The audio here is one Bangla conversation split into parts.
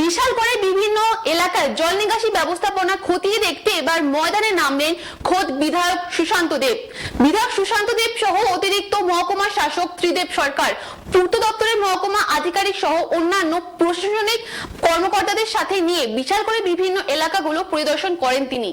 বিশাল করে বিভিন্ন এলাকায় জল নিকাশি ব্যবস্থাপনা খতিয়ে দেখতে এবার ময়দানে নামলেন খোদ বিধায়ক সুশান্ত দেব। বিধায়ক সুশান্ত দেব সহ অতিরিক্ত মহকুমা শাসক ত্রিদেব সরকার, পূর্ত দপ্তরের মহকুমা আধিকারিক সহ অন্যান্য প্রশাসনিক কর্মকর্তাদের সাথে নিয়ে বিশাল করে বিভিন্ন এলাকাগুলো পরিদর্শন করেন তিনি।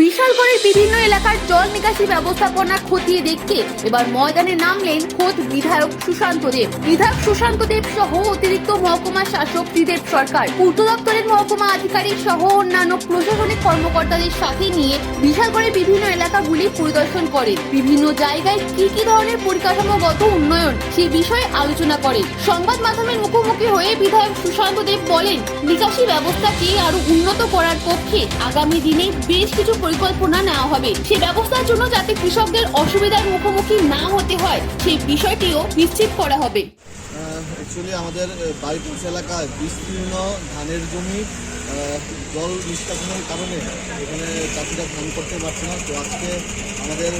বিশালগড়ের বিভিন্ন এলাকার জল নিকাশি ব্যবস্থাপনা খতিয়ে দেখতে এবার ময়দানে নামলেন খোদ বিধায়ক সুশান্ত দেব। বিধায়ক সুশান্ত দেব সহ অতিরিক্ত মহকুমা শাসক ত্রিদেব সরকার। পূর্ত দপ্তরের মহকুমা আধিকারিক সহ অন্যান্য প্রশাসনিক কর্মকর্তাদের সাথে নিয়ে বিশালগড়ের বিভিন্ন এলাকাগুলি পরিদর্শন করেন। বিভিন্ন জায়গায় কি কি ধরনের পরিকাঠামোগত উন্নয়ন সে বিষয়ে আলোচনা করেন। সংবাদ মাধ্যমের মুখোমুখি হয়ে বিধায়ক সুশান্ত দেব বলেন, নিকাশি ব্যবস্থাকে আরও উন্নত করার পক্ষে আগামী দিনে বেশ কিছু পরিকল্পনা নেওয়া হবে। সে ব্যবস্থার জন্য যাতে কৃষকদের অসুবিধার মুখোমুখি না হতে হয়, সেই বিষয়টিও নিশ্চিত করা হবে। অ্যাকচুয়ালি আমাদের বাইপাস এলাকায় বিস্তীর্ণ ধানের জমি জল নিষ্কাশনের কারণে এখানে চাষিরা ধান করতে পারছে না। তো আজকে আমাদের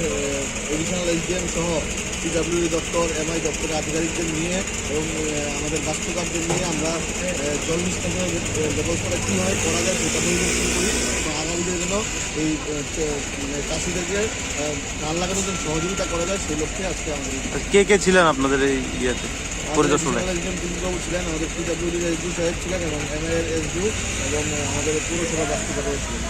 এডিশনাল এসডিএম সহ পিডাব্লিউ দপ্তর এমআই দপ্তরের আধিকারিকদের নিয়ে এবং আমাদের বাস্তুকারদের নিয়ে আমরা জল নিষ্কাশনের ব্যবস্থাটা হয়, করা যায় সেটা পরিদর্শন করি এবং আগামী দিনে যেন এই চাষিদেরকে ধান লাগানোর জন্য সহযোগিতা করা যায় সেই লক্ষ্যে আজকে আমাদের কে কে ছিলেন আপনাদের এই ইয়েতে? পরিদর্শনে। একজন ছিলেন আমাদের পিডাব্লিউডির এসডিও সাহেব ছিলেন এবং এম এর এসডিও এবং আমাদের পৌরসভা বাস্তুকারও ছিলেন।